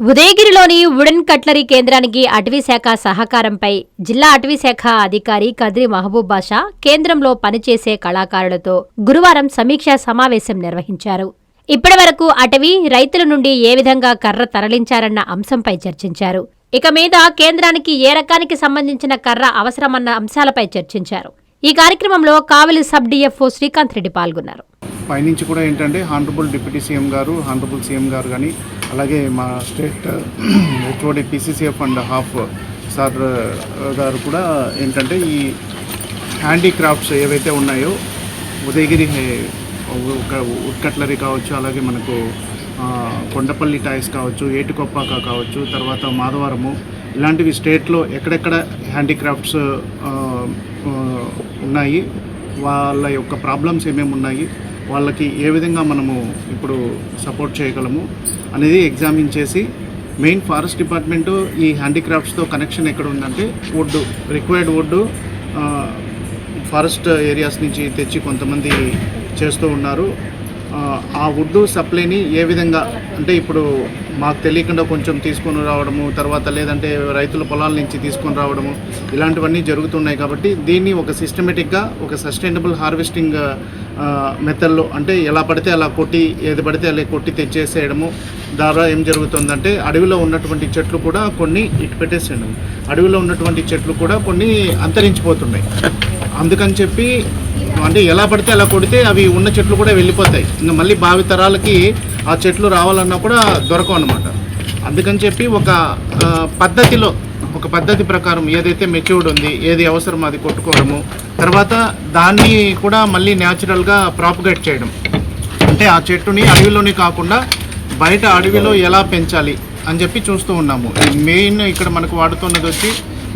ఉదయగిరిలోని wooden cutlery కేంద్రానికి అటవీశాఖ సహకారంపై జిల్లా అటవీశాఖ అధికారి కద్రి మహబూబ్ బాషా కేంద్రంలో పనిచేసే కళాకారులతో గురువారం సమీక్షా సమావేశం నిర్వహించారు. ఇప్పటివరకు అటవీ రైతుల నుండి ఏ విధంగా కర్ర తరలించారన్న అంశంపై చర్చించారు. ఇక మీద కేంద్రానికి ఏ రకానికి సంబంధించిన కర్ర అవసరమన్న అంశాలపై చర్చించారు. ఈ కార్యక్రమంలో కావలి సబ్ డిఎఫ్ఓ శ్రీకాంత్ రెడ్డి పాల్గొన్నారు. పైనుంచి కూడా ఏంటంటే honourable deputy CM garu honourable CM garu కానీ అలాగే మా state HOD PCCF and HoFF sir garu కూడా ఏంటంటే ఈ హ్యాండీక్రాఫ్ట్స్ ఏవైతే ఉన్నాయో ఉదయగిరి హే- వుడ్ కట్లరీ కావచ్చు అలాగే మనకు కొండపల్లి టాయ్స్ కావచ్చు ఏటికొప్పాక కావచ్చు తర్వాత మాధవరము ఇలాంటివి స్టేట్లో ఎక్కడెక్కడ హ్యాండీక్రాఫ్ట్స్ ఉన్నాయి వాళ్ళ యొక్క ప్రాబ్లమ్స్ ఏమేమి ఉన్నాయి వాళ్ళకి ఏ విధంగా మనము ఇప్పుడు సపోర్ట్ చేయగలము అనేది ఎగ్జామిన్ చేసి మెయిన్ ఫారెస్ట్ డిపార్ట్మెంటు ఈ హ్యాండీక్రాఫ్ట్స్తో కనెక్షన్ ఎక్కడ ఉందంటే wood required wood forest areas నుంచి తెచ్చి కొంతమంది చేస్తూ ఉన్నారు. ఆ, ఆ వుడ్ సప్లైని ఏ విధంగా అంటే ఇప్పుడు మాకు తెలియకుండా కొంచెం తీసుకొని రావడము తర్వాత లేదంటే రైతుల పొలాల నుంచి తీసుకొని రావడము ఇలాంటివన్నీ జరుగుతున్నాయి కాబట్టి దీన్ని ఒక సిస్టమేటిక్గా ఒక సస్టైనబుల్ హార్వెస్టింగ్ మెథడ్లో అంటే ఎలా పడితే అలా కొట్టి ఏది పడితే అలా కొట్టి తెచ్చేసేయడము ద్వారా ఏం జరుగుతుందంటే అడవిలో ఉన్నటువంటి చెట్లు కూడా కొన్ని ఇటు పెట్టేసేయడం. అడవిలో ఉన్నటువంటి చెట్లు కూడా కొన్ని అంతరించిపోతున్నాయి. అందుకని చెప్పి అంటే ఎలా పడితే అలా కొడితే అవి ఉన్న చెట్లు కూడా వెళ్ళిపోతాయి. ఇంకా మళ్ళీ భావితరాలకి ఆ చెట్లు రావాలన్నా కూడా దొరకవు అనమాట అందుకని చెప్పి ఒక పద్ధతిలో ఒక పద్ధతి ప్రకారం ఏదైతే మెచ్యూర్డ్ ఉంది ఏది అవసరం అది కొట్టుకోవడము తర్వాత దాన్ని కూడా మళ్ళీ న్యాచురల్గా ప్రాపగేట్ చేయడం. అంటే ఆ చెట్టుని అడవిలోనే కాకుండా బయట అడవిలో ఎలా పెంచాలి అని చెప్పి చూస్తూ ఉన్నాము. మెయిన్ ఇక్కడ మనకు వాడుతున్నది వచ్చి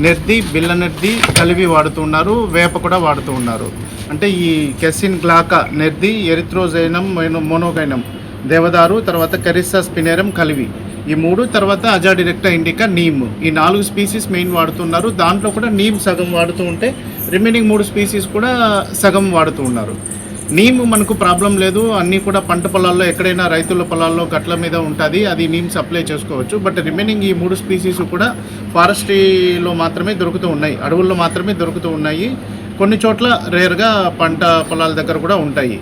నెర్ది బిల్ల నెర్ది కలివి వాడుతున్నారు వేప కూడా వాడుతూ ఉన్నారు. అంటే ఈ కెసిన్ గ్లాక నెర్ది ఎరిత్రోజైనం మోనోగైనం దేవదారు తర్వాత కరిస్సా స్పినేరం కలివి. ఈ మూడు తర్వాత అజాడిరెక్టా ఇండికా నీమ్. ఈ నాలుగు స్పీసీస్ మెయిన్ వాడుతున్నారు. దాంట్లో కూడా నీమ్ సగం వాడుతూ ఉంటే రిమైనింగ్ మూడు స్పీసీస్ కూడా సగం వాడుతూ ఉన్నారు. నీమ్ మనకు ప్రాబ్లం లేదు. అన్నీ కూడా పంట పొలాల్లో ఎక్కడైనా రైతుల పొలాల్లో గట్ల మీద ఉంటుంది. అది నీమ్ సప్లై చేసుకోవచ్చు. బట్ రిమైనింగ్ ఈ మూడు స్పీసీస్ కూడా ఫారెస్ట్రీలో మాత్రమే దొరుకుతూ ఉన్నాయి. అడవుల్లో మాత్రమే దొరుకుతూ ఉన్నాయి. కొన్ని చోట్ల రేర్గా పంట పొలాల దగ్గర కూడా ఉంటాయి.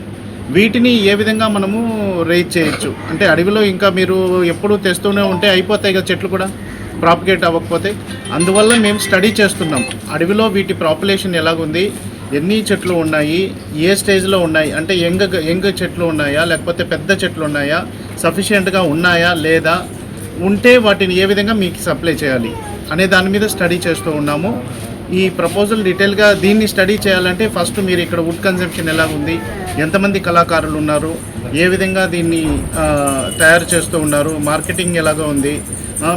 వీటిని ఏ విధంగా మనము రేజ్ చేయొచ్చు? అంటే అడవిలో ఇంకా మీరు ఎప్పుడు తెస్తూనే ఉంటే అయిపోతాయి కదా చెట్లు కూడా ప్రాపగేట్ అవ్వకపోతే. అందువల్ల మేము స్టడీ చేస్తున్నాం. అడవిలో వీటి పాపులేషన్ ఎలాగుంది? ఎన్ని చెట్లు ఉన్నాయి? ఏ స్టేజ్లో ఉన్నాయి? అంటే యంగ్ యంగ్ చెట్లు ఉన్నాయా? లేకపోతే పెద్ద చెట్లు ఉన్నాయా? సఫిషియెంట్గా ఉన్నాయా? లేదా? ఉంటే వాటిని ఏ విధంగా మీకు సప్లై చేయాలి? అనే దాని మీద స్టడీ చేస్తూ ఉన్నాము. ఈ ప్రపోజల్ డీటెయిల్గా దీన్ని స్టడీ చేయాలంటే ఫస్ట్ మీరు ఇక్కడ వుడ్ కన్జంప్షన్ ఎలా ఉంది ఎంతమంది కళాకారులు ఉన్నారు ఏ విధంగా దీన్ని తయారు చేస్తూ ఉన్నారు మార్కెటింగ్ ఎలాగా ఉంది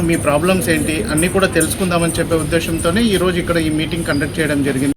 మీ ప్రాబ్లమ్స్ ఏంటి అన్నీ కూడా తెలుసుకుందామని చెప్పే ఉద్దేశంతోనే ఈరోజు ఇక్కడ ఈ మీటింగ్ కండక్ట్ చేయడం జరిగింది.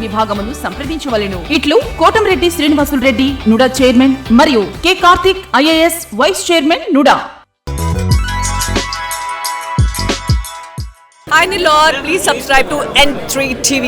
విభాగమును సంప్రదించవలెను. ఇట్లు కోటంరెడ్డి శ్రీనివాసులు రెడ్డి నుడా చైర్మన్ మరియు K Karthik IAS vice chairman NUDA. Hi Nilor, please subscribe to N3 TV.